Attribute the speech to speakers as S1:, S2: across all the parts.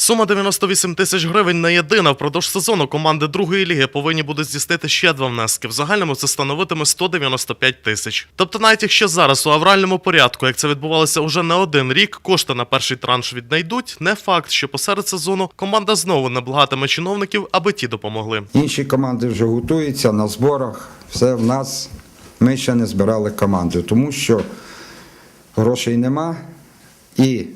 S1: Сума 98 тисяч гривень не єдина. Впродовж сезону команди другої ліги повинні будуть здійснити ще два внески. В загальному це становитиме 195 тисяч. Тобто, навіть якщо зараз у авральному порядку, як це відбувалося уже не один рік, кошти на перший транш віднайдуть. Не факт, що посеред сезону команда знову не благатиме чиновників, аби ті допомогли.
S2: Інші команди вже готуються на зборах. Все в нас. Ми ще не збирали команду, тому що грошей нема і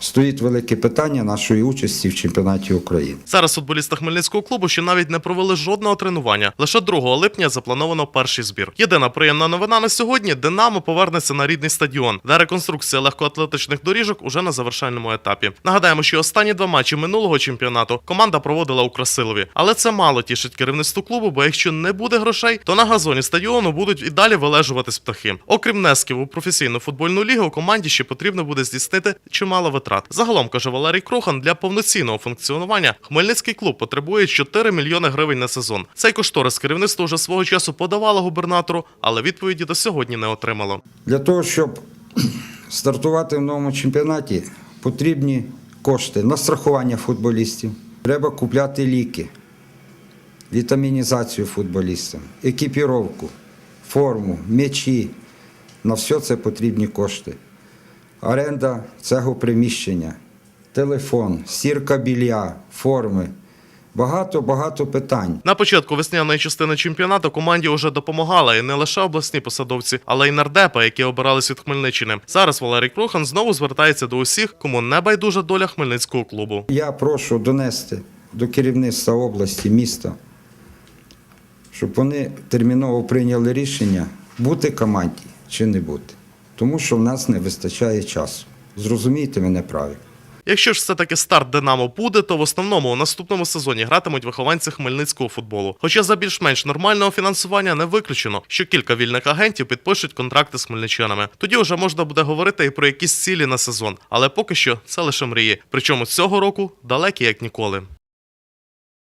S2: стоїть велике питання нашої участі в чемпіонаті України.
S1: Зараз футболісти Хмельницького клубу ще навіть не провели жодного тренування. Лише 2 липня заплановано перший збір. Єдина приємна новина на сьогодні: Динамо повернеться на рідний стадіон, де реконструкція легкоатлетичних доріжок уже на завершальному етапі. Нагадаємо, що останні два матчі минулого чемпіонату команда проводила у Красилові, але це мало тішить керівництво клубу, бо якщо не буде грошей, то на газоні стадіону будуть і далі вилежуватись птахи. Окрім внесків у професійну футбольну лігу, команді ще потрібно буде здійснити чимало витрат. Загалом каже Валерій Крохан, для повноцінного функціонування Хмельницький клуб потребує 4 мільйони гривень на сезон. Цей кошторис керівництво вже свого часу подавало губернатору, але відповіді до сьогодні не отримало.
S2: Для того, щоб стартувати в новому чемпіонаті, потрібні кошти на страхування футболістів. Треба купляти ліки, вітамінізацію футболістам, екіпіровку, форму, м'ячі. На все це потрібні кошти. Оренда цього приміщення, телефон, стірка білья, форми. Багато-багато питань.
S1: На початку весняної частини чемпіонату команді вже допомагали і не лише обласні посадовці, але й нардепи, які обирались від Хмельниччини. Зараз Валерій Крохан знову звертається до усіх, кому не байдужа доля Хмельницького клубу.
S2: Я прошу донести до керівництва області, міста, щоб вони терміново прийняли рішення, бути команді чи не бути. Тому що в нас не вистачає часу. Зрозумійте мене правильно.
S1: Якщо ж все-таки старт Динамо буде, то в основному у наступному сезоні гратимуть вихованці хмельницького футболу. Хоча за більш-менш нормального фінансування не виключено, що кілька вільних агентів підпишуть контракти з хмельничанами. Тоді вже можна буде говорити і про якісь цілі на сезон, але поки що це лише мрії. Причому цього року далекі як ніколи.